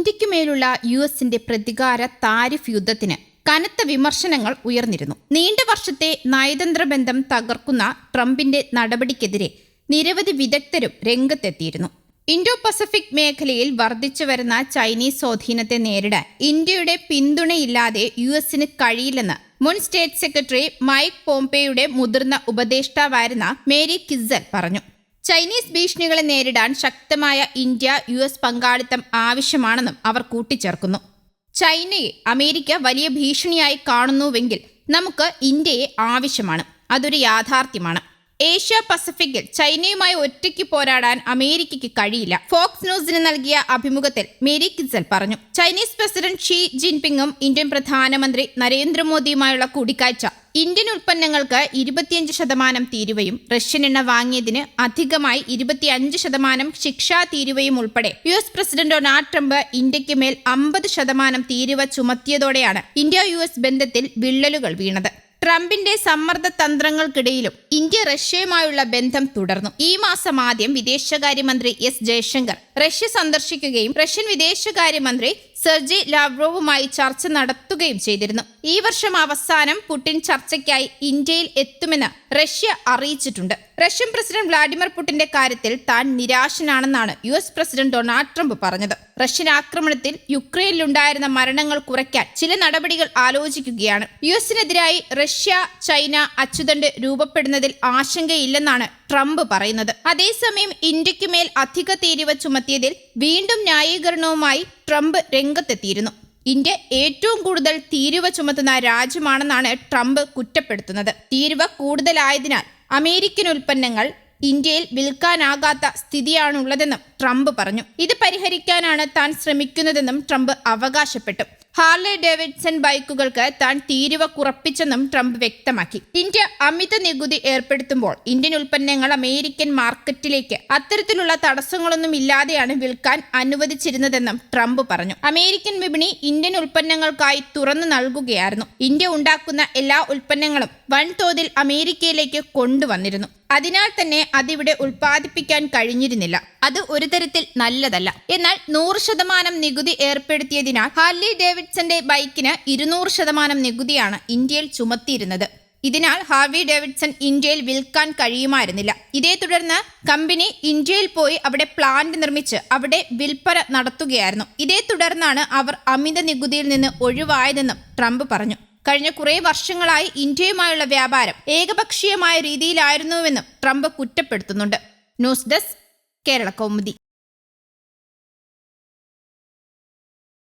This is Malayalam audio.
ഇന്ത്യയ്ക്ക് മേലുള്ള യു എസിന്റെ പ്രതികാര താരിഫ് യുദ്ധത്തിന് കനത്ത വിമർശനങ്ങൾ ഉയർന്നിരുന്നു. നീണ്ട വർഷത്തെ നയതന്ത്ര ബന്ധം തകർക്കുന്ന ട്രംപിന്റെ നടപടിക്കെതിരെ നിരവധി വിദഗ്ധരും രംഗത്തെത്തിയിരുന്നു. ഇൻഡോ പസഫിക് മേഖലയിൽ വർദ്ധിച്ചു വരുന്ന ചൈനീസ് സ്വാധീനത്തെ നേരിടാൻ ഇന്ത്യയുടെ പിന്തുണയില്ലാതെ യു എസിന് കഴിയില്ലെന്ന് മുൻ സ്റ്റേറ്റ് സെക്രട്ടറി മൈക്ക് പോംപെയുടെ മുതിർന്ന ഉപദേഷ്ടാവായിരുന്ന മേരി കിസൽ പറഞ്ഞു. ചൈനീസ് ഭീഷണികളെ നേരിടാൻ ശക്തമായ ഇന്ത്യ യു എസ് പങ്കാളിത്തം ആവശ്യമാണെന്നും അവർ കൂട്ടിച്ചേർക്കുന്നു. ചൈനയെ അമേരിക്ക വലിയ ഭീഷണിയായി കാണുന്നുവെങ്കിൽ നമുക്ക് ഇന്ത്യയെ ആവശ്യമാണ്. അതൊരു യാഥാർത്ഥ്യമാണ്. ഏഷ്യ പസഫിക്കിൽ ചൈനയുമായി ഒറ്റയ്ക്ക് പോരാടാൻ അമേരിക്കയ്ക്ക് കഴിയില്ല. ഫോക്സ് ന്യൂസിന് നൽകിയ അഭിമുഖത്തിൽ മേരി കിസൽ പറഞ്ഞു. ചൈനീസ് പ്രസിഡന്റ് ഷീ ജിൻപിങ്ങും ഇന്ത്യൻ പ്രധാനമന്ത്രി നരേന്ദ്രമോദിയുമായുള്ള കൂടിക്കാഴ്ച ഇന്ത്യൻ ഉൽപ്പന്നങ്ങൾക്ക് ഇരുപത്തിയഞ്ച് ശതമാനം തീരുവയും റഷ്യൻ എണ്ണ വാങ്ങിയതിന് അധികമായി ഇരുപത്തിയഞ്ച് ശതമാനം ശിക്ഷാ തീരുവയും ഉൾപ്പെടെ U S president Donald Trump ഇന്ത്യയ്ക്ക് മേൽ അമ്പത് ശതമാനം തീരുവ ചുമത്തിയതോടെയാണ് ഇന്ത്യ യു എസ് ബന്ധത്തിൽ വിള്ളലുകൾ വീണത്. ട്രംപിന്റെ സമ്മർദ്ദ തന്ത്രങ്ങൾക്കിടയിലും ഇന്ത്യ റഷ്യയുമായുള്ള ബന്ധം തുടർന്നു. ഈ മാസം ആദ്യം വിദേശകാര്യമന്ത്രി എസ് ജയശങ്കർ റഷ്യ സന്ദർശിക്കുകയും റഷ്യൻ വിദേശകാര്യമന്ത്രി സെർജി ലാവ്രോവുമായി ചർച്ച നടത്തുകയും ചെയ്തിരുന്നു. ഈ വർഷം അവസാനം പുടിൻ ചർച്ചയ്ക്കായി ഇന്ത്യയിൽ എത്തുമെന്ന് റഷ്യ അറിയിച്ചിട്ടുണ്ട്. റഷ്യൻ പ്രസിഡന്റ് വ്ളാഡിമിർ പുടിന്റെ കാര്യത്തിൽ താൻ നിരാശനാണെന്നാണ് U S president Donald Trump പറഞ്ഞത്. റഷ്യൻ ആക്രമണത്തിൽ യുക്രൈനിലുണ്ടായിരുന്ന മരണങ്ങൾ കുറയ്ക്കാൻ ചില നടപടികൾ ആലോചിക്കുകയാണ്. യു എസിനെതിരായി റഷ്യ ചൈന അച്ചുതണ്ട് രൂപപ്പെടുന്നതിൽ ആശങ്കയില്ലെന്നാണ് ട്രംപ് പറയുന്നത്. അതേസമയം ഇന്ത്യയ്ക്ക് മേൽ അധിക തീരുവ ചുമത്തിയതിൽ വീണ്ടും ന്യായീകരണവുമായി ട്രംപ് രംഗത്തെത്തിയിരുന്നു. ഇന്ത്യ ഏറ്റവും കൂടുതൽ തീരുവ ചുമത്തുന്ന രാജ്യമാണെന്നാണ് ട്രംപ് കുറ്റപ്പെടുത്തുന്നത്. തീരുവ കൂടുതലായതിനാൽ അമേരിക്കൻ ഉൽപ്പന്നങ്ങൾ ഇന്ത്യയിൽ വിൽക്കാനാകാത്ത സ്ഥിതിയാണുള്ളതെന്നും ട്രംപ് പറഞ്ഞു. ഇത് പരിഹരിക്കാനാണ് താൻ ശ്രമിക്കുന്നതെന്നും ട്രംപ് അവകാശപ്പെട്ടു. ഹാർലെ ഡേവിഡ്സൺ ബൈക്കുകൾക്ക് താൻ തീരുവ കുറപ്പിച്ചെന്നും ട്രംപ് വ്യക്തമാക്കി. ഇന്ത്യ അമിത നികുതി ഏർപ്പെടുത്തുമ്പോൾ ഇന്ത്യൻ ഉൽപ്പന്നങ്ങൾ അമേരിക്കൻ മാർക്കറ്റിലേക്ക് അത്തരത്തിലുള്ള തടസ്സങ്ങളൊന്നും ഇല്ലാതെയാണ് വിൽക്കാൻ അനുവദിച്ചിരുന്നതെന്നും ട്രംപ് പറഞ്ഞു. അമേരിക്കൻ വിപണി ഇന്ത്യൻ ഉൽപ്പന്നങ്ങൾക്കായി തുറന്നു നൽകുകയായിരുന്നു. ഇന്ത്യ ഉണ്ടാക്കുന്ന എല്ലാ ഉൽപ്പന്നങ്ങളും വൻതോതിൽ അമേരിക്കയിലേക്ക് കൊണ്ടുവന്നിരുന്നു. അതിനാൽ തന്നെ അതിവിടെ ഉൽപ്പാദിപ്പിക്കാൻ കഴിഞ്ഞിരുന്നില്ല. അത് ഒരു തരത്തിൽ നല്ലതല്ല. എന്നാൽ നൂറ് ശതമാനം നികുതി ഏർപ്പെടുത്തിയതിനാൽ ഹാർലി ഡേവിഡ്സന്റെ ബൈക്കിന് ഇരുന്നൂറ് ശതമാനം നികുതിയാണ് ഇന്ത്യയിൽ ചുമത്തിയിരുന്നത്. ഇതിനാൽ ഹാർവി ഡേവിഡ്സൺ ഇന്ത്യയിൽ വിൽക്കാൻ കഴിയുമായിരുന്നില്ല. ഇതേ തുടർന്ന് കമ്പനി ഇന്ത്യയിൽ പോയി അവിടെ പ്ലാന്റ് നിർമ്മിച്ച് അവിടെ വിൽപ്പന നടത്തുകയായിരുന്നു. ഇതേ തുടർന്നാണ് അവർ അമിത നികുതിയിൽ നിന്ന് ഒഴിവായതെന്നും ട്രംപ് പറഞ്ഞു. കഴിഞ്ഞ കുറേ വർഷങ്ങളായി ഇന്ത്യയുമായുള്ള വ്യാപാരം ഏകപക്ഷീയമായ രീതിയിലായിരുന്നുവെന്നും Trump കുറ്റപ്പെടുത്തുന്നുണ്ട്. News desk Kerala Kaumudi.